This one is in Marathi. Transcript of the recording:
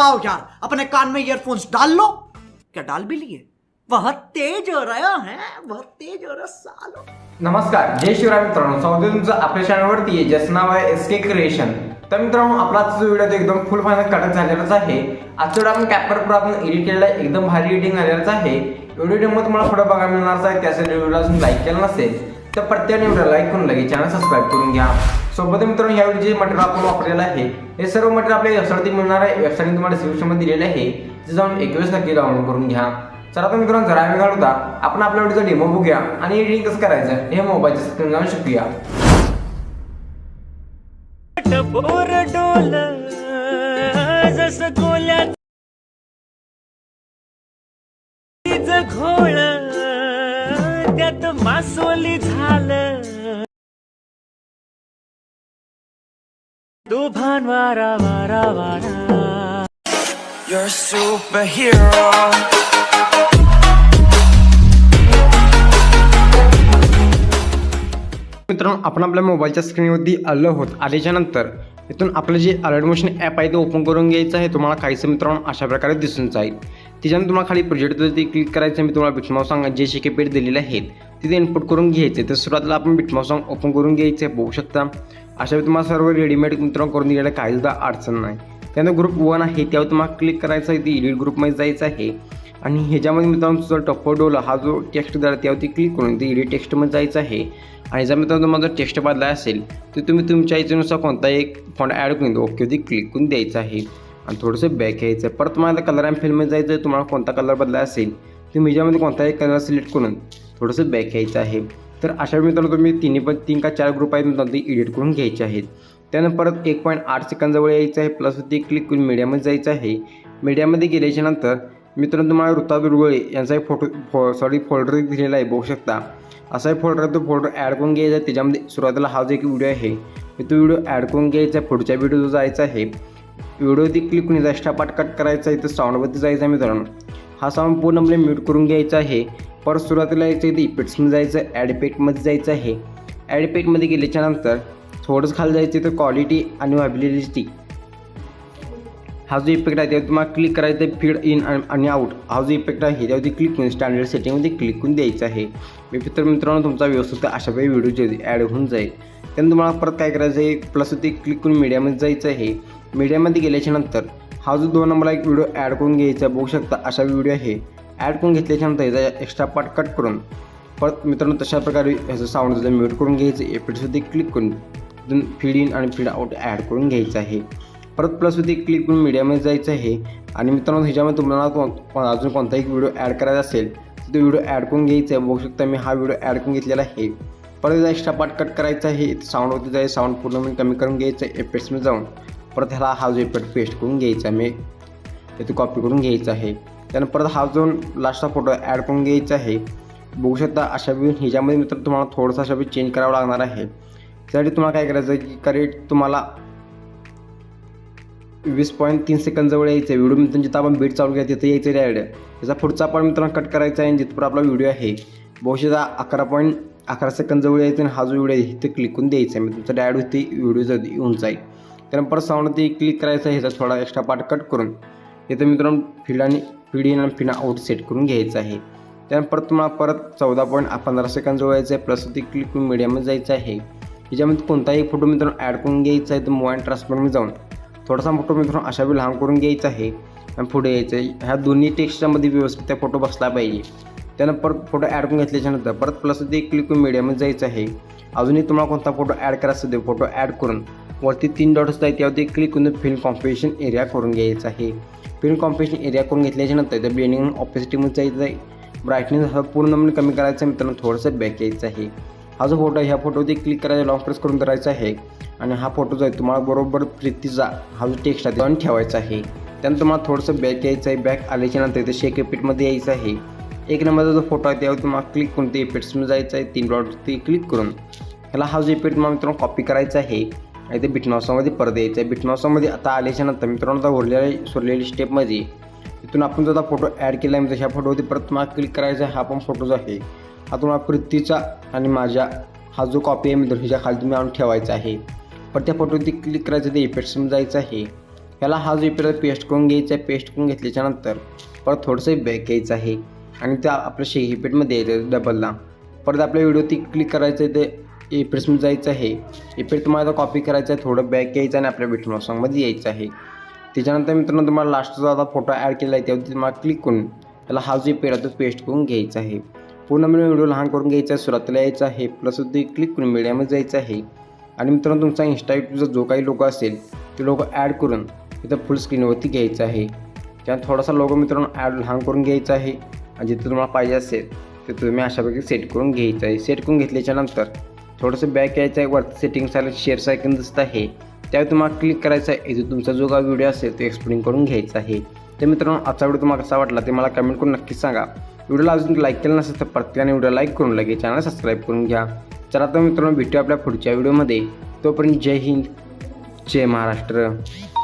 आओ यार अपने कान में ईयरफोन्स डाल लो। क्या डाल भी लिए? बहुत तेज हो रहा है बहुत तेज हो रहा सालो। नमस्कार जय शिवराय मित्रांनो स्वागत तुमचं आपल्या चॅनलवरती आहे ज्याचं नाव आहे एस के क्रिएशन तर मित्रांनो आपला आजचा व्हिडिओ एकदम फुल फायनल कटक झालेलाच आहे. आजचा व्हिडिओ आपण कॅपर प्रो आपण एडिट केलेला एकदम भारी एडिटिंग झालेलाच आहे. व्हिडिओ तुम्हाला पुढे बघायला मिळणार आहे त्यासाठी व्हिडिओला अजून लाईक केला नसेल तर प्रत्येक व्हिडिओ लाईक करून लगेच चॅनल सबस्क्राईब करून घ्या. सोबत मित्रांनो या जे मटेरियल आपण वापरलेलं आहे हे सर्व मटेरियल आपल्या वेबसाईटवरती मिळणार आहे. वेबसाईट तुम्हाला डिस्क्रिप्शनमध्ये दिलेलं आहे. ते जाऊन एकवीस नक्की डाउनलोड करून घ्या. चला तर मित्रांनो जरा वेळ घालवता. आपण आपल्या व्हिडिओचा डेमो बघूया आणि एडिटिंग कसं करायचं हे मोबाईलच्या स्क्रीन जाऊन शिकूया. घोळ त्यात मासोली झालं. तू वारा वारा। वारा You're a superhero. मित्रांनो आपण आपल्या मोबाईलच्या स्क्रीनवरती आलं होत आल्याच्यानंतर इथून आपलं जे अलर्ट मोशन ॲप आहे ते ओपन करून घ्यायचं आहे. तुम्हाला काहीसं मित्रांनो अशा प्रकारे दिसून जाईल. त्याच्यानंतर तुम्हाला खाली प्रोजेक्टवरती क्लिक करायचं मी तुम्हाला बिटमाव सांगा जे शिके पेट दिलेले आहेत तिथे इनपुट करून घ्यायचे तर सुरुवातीला आपण बिटमाव सॉंग ओपन करून घ्यायचे बघू शकता. अशा वेळी तुम्हाला सर्व रेडीमेड मित्रांनो करून द्यायला काहीसुद्धा अडचण नाही. त्यानंतर ग्रुप वन आहे त्यावर तुम्हाला क्लिक करायचं आहे ते एडिट ग्रुपमध्ये जायचं आहे. आणि ह्याच्यामध्ये मित्रांनो तुझा टप्पो डोला हा जो टेक्स्ट झाला त्यावरती क्लिक करून ते एडिट टेक्स्टमध्ये जायचं आहे. आणि जर मित्रांनो तुम्हाला जर टेक्स्ट बदला असेल तर तुम्ही तुमच्या इच्छेनुसार कोणता एक फॉन्ट ॲड करून ओकेवरती क्लिक करून द्यायचं आहे. आणि थोडंसं बॅक यायचं आहे. परत तुम्हाला कलर अँड फिल्ममध्ये जायचं आहे तुम्हाला कोणता कलर बदला असेल तुम्ही ह्याच्यामध्ये कोणताही कलर सिलेक्ट करून थोडंसं बॅक यायचं आहे. तर अशा मित्रांनो तुम्ही तिन्ही पण तीन का चार ग्रुप आहेत मित्रांनो ते एडिट करून घ्यायचे आहेत. त्यानंतर परत एक पॉईंट आठ सेकंदजवळ यायचं आहे प्लस ते क्लिक करून मीडियामध्ये जायचं आहे. मीडियामध्ये गेल्याच्यानंतर मित्रांनो तुम्हाला ऋता दुर्गुळे यांचा एक फोटो फो सॉरी फोल्डर दिलेला आहे बघू शकता. असा एक फोल्डर तो फोल्डर ॲड करून घ्यायचा आहे. त्याच्यामध्ये सुरुवातीला हा जो एक व्हिडिओ आहे तो व्हिडिओ ॲड करून घ्यायचा आहे. पुढच्या व्हिडिओ जायचा आहे. व्हिडिओवरती क्लिक करून एक्स्ट्रा पाठ कट करायचा आहे. तर साऊंडवरती जायचं आहे मित्रांनो. हा साऊंड पूर्णपणे म्यूट करून घ्यायचा आहे. परत सुरुवातीला यायचं आहे ते जायचं आहे जायचं आहे. ॲड गेल्याच्यानंतर थोडंसं खाली जायचं तर क्वालिटी आणि व्हायबिलिटी हा जो इफेक्ट आहे त्यावर तुम्हाला क्लिक करायचं आहे फीड इन आणि आउट हा जो इफेक्ट आहे त्यावरती क्लिक करून स्टँडर्ड सेटिंगमध्ये क्लिक करून द्यायचं आहे. मी तर मित्रांनो तुमचा व्यवस्थित अशा काही व्हिडिओ जे ॲड होऊन जाईल. त्यानंतर तुम्हाला परत काय करायचं आहे प्लस ते क्लिक करून मीडियामध्ये जायचं आहे. मीडियामध्ये गेल्याच्यानंतर हा जो दोन नंबरला एक व्हिडिओ ॲड करून घ्यायचा बघू शकता अशा व्हिडिओ आहे. ॲड करून घेतल्याच्यानंतर याचा एक्स्ट्रा पार्ट कट करून परत मित्रांनो तशा प्रकारे ह्याचं साऊंड जर म्यूट करून घ्यायचं एपिडसुद्धा क्लिक करून तिथून फीड इन आणि फीड आउट ॲड करून घ्यायचं आहे. परत प्लसवरती क्लिक करून मीडियामध्ये जायचं आहे. आणि मित्रांनो ह्याच्यामध्ये तुम्हाला कोण अजून कोणताही व्हिडिओ ॲड करायचा असेल तर तो व्हिडिओ ॲड करून घ्यायचा आहे. बघू शकता मी हा व्हिडिओ ॲड करून घेतलेला आहे. परत याचा एक्स्ट्रा पार्ट कट करायचा आहे. साऊंडवरती जायचं साऊंड पूर्णपणे कमी करून घ्यायचं आहे. एफेक्ट्समध्ये जाऊन परत ह्याला हा जो एपेट पेस्ट करून घ्यायचा आहे मी इथे कॉपी करून घ्यायचा आहे. त्यानंतर परत हा जो लास्टचा फोटो ॲड करून घ्यायचा आहे बघू शकता अशा वेळी ह्याच्यामध्ये मित्र तुम्हाला थोडंसं अशा वेळी चेंज करावं लागणार आहे. त्यासाठी तुम्हाला काय करायचं आहे की करेक्ट तुम्हाला वीस पॉईंट तीन सेकंद जवळ यायचं आहे व्हिडिओ मित्रांनी जिथं आपण बीट चालू केला तिथं यायचं डायरेक्ट त्याचा पुढचा पण मित्रांनो कट करायचा आहे आणि जिथपर्यंत आपला व्हिडिओ आहे बहुशेदा अकरा पॉईंट अकरा सेकंद जवळ यायचं आणि हा जो व्हिडिओ आहे इथं क्लिक करून द्यायचा आहे मग तुमचा डायरेक्ट होती व्हिडिओ जर येऊन जाईल. त्यानंतर परत साऊंड ते क्लिक करायचं आहे ह्याचा थोडा एक्स्ट्रा पार्ट कट करून. इथं मित्रांनो फीड आणि फीड इन आणि फीड आउट सेट करून घ्यायचं आहे. त्यानंतर परत तुम्हाला परत चौदा पॉईंट पंधरा सेकंद जवळ यायचं आहे प्लस ते क्लिक करून मीडियामध्ये जायचं आहे. याच्यामध्ये कोणताही फोटो मित्रांनो ॲड करून घ्यायचा आहे तर मोबाईल ट्रान्सफरमध्ये जाऊन. थोडासा फोटो मित्रांनो अशा वेळी लहान करून घ्यायचा आहे आणि पुढे यायचं आहे ह्या दोन्ही टेक्स्टच्यामध्ये व्यवस्थित त्या फोटो बसला पाहिजे. त्यानं परत फोटो ॲड करून घेतल्याच्यानंतर परत प्लस ते क्लिक करून मीडियामध्ये जायचं आहे. अजूनही तुम्हाला कोणता फोटो ॲड करायचा असेल फोटो ॲड करून वरती तीन डॉट्स आहेत त्यावरती क्लिक करून फिल्म कॉम्पिटिशन एरिया करून घ्यायचा आहे. फिल्म कॉम्पिटिशन एरिया करून घेतल्याच्यानंतर त्या बेनिंग ऑपॉसिटीमध्ये जायचं आहे. ब्राईटनेस हा पूर्णपणे कमी करायचा आहे मित्रांनो थोडंसं बॅक यायचं आहे. हा जो फोटो आहे ह्या फोटोवरती क्लिक करायचा लॉंग प्रेस करून करायचा आहे. आणि हा फोटो जो आहे तुम्हाला बरोबर प्रीतीचा हा जो टेक्स्ट आहे तो ठेवायचा आहे. त्यानंतर तुम्हाला थोडंसं बॅक यायचं आहे. बॅक आल्याच्यानंतर शेक रिपीटमध्ये यायचं आहे. एक नंबरचा जो फोटो आहे त्यावर तुम्हाला क्लिक करून ते इफेक्ट्समध्ये जायचं आहे. तीन डॉटवरती क्लिक करून. ह्याला हा जो इफेक्ट तुम्हाला मित्रांनो कॉपी करायचा आहे. आणि ते बिटनॉसामध्ये परत यायचं. आहे बिटनॉसामध्ये आता आल्याच्यानंतर मित्रांनो आता उरलेल्या सोडलेली स्टेपमध्ये इथून आपण जो आता फोटो ॲड केला आहे म्हणजे ह्या फोटोवरती परत मला क्लिक करायचा आहे हा पण फोटो जो आहे. हा तुम्हाला प्रीतीचा आणि माझ्या हा जो कॉपी आहे मित्र ह्याच्या खाली तुम्ही आणून ठेवायचा आहे. पण त्या फोटोवरती क्लिक करायचं ते इफेक्ट्समध्ये जायचं आहे. ह्याला हा जो इपेड पेस्ट करून घ्यायचा आहे. पेस्ट करून घेतल्याच्यानंतर परत थोडंसं बॅक घ्यायचं आहे. आणि त्या आपल्या शे इपेडमध्ये यायचं डबलला परत आपल्या व्हिडिओ ती क्लिक करायचं आहे ते इफेक्ट्समध्ये जायचं आहे. एप्रेस तुम्हाला कॉपी करायचं आहे थोडं बॅक घ्यायचं आणि आपल्या विठ्ठल सॉंगमध्ये यायचं आहे. त्याच्यानंतर मित्रांनो तुम्हाला लास्टचा आता फोटो ॲड केला आहे त्यावरती तुम्हाला क्लिक करून त्याला हा जो पेड आहे तो पेस्ट करून घ्यायचा आहे. पूर्ण मिळून व्हिडिओ लहान करून घ्यायचा आहे सुरुवातीला यायचं आहे प्लस ते क्लिक करून मीडियामध्ये जायचं आहे. आणि मित्रांनो तुमचा इंस्टा युट्यूबचा जो काही लोगो असेल ते लोगो ॲड करून तिथं फुल स्क्रीनवरती घ्यायचं आहे. त्यात थोडासा लोगो मित्रांनो ॲड लहान करून घ्यायचा आहे. आणि जिथं तुम्हाला पाहिजे असेल ते तुम्ही अशापैकी सेट करून घ्यायचं आहे. सेट करून घेतल्याच्यानंतर थोडंसं बॅक यायचं आहे वरती सेटिंग्स आलं शेअर सायकन दिसत आहे. त्यावर तुम्हाला क्लिक करायचं आहे. जो तुमचा जो काही व्हिडिओ असेल तो एक्सप्लेन करून घ्यायचा आहे. तर मित्रांनो आजचा व्हिडिओ तुम्हाला कसा वाटला ते मला कमेंट करून नक्कीच सांगा. व्हिडिओला अजून लाईक केलं नसेल तर प्रत्येकाने व्हिडिओ लाईक करून लगेच चॅनल सबस्क्राईब करून घ्या. चला तर मित्रांनो भेटूया आपल्या पुढच्या व्हिडिओमध्ये तोपर्यंत जय हिंद जय महाराष्ट्र.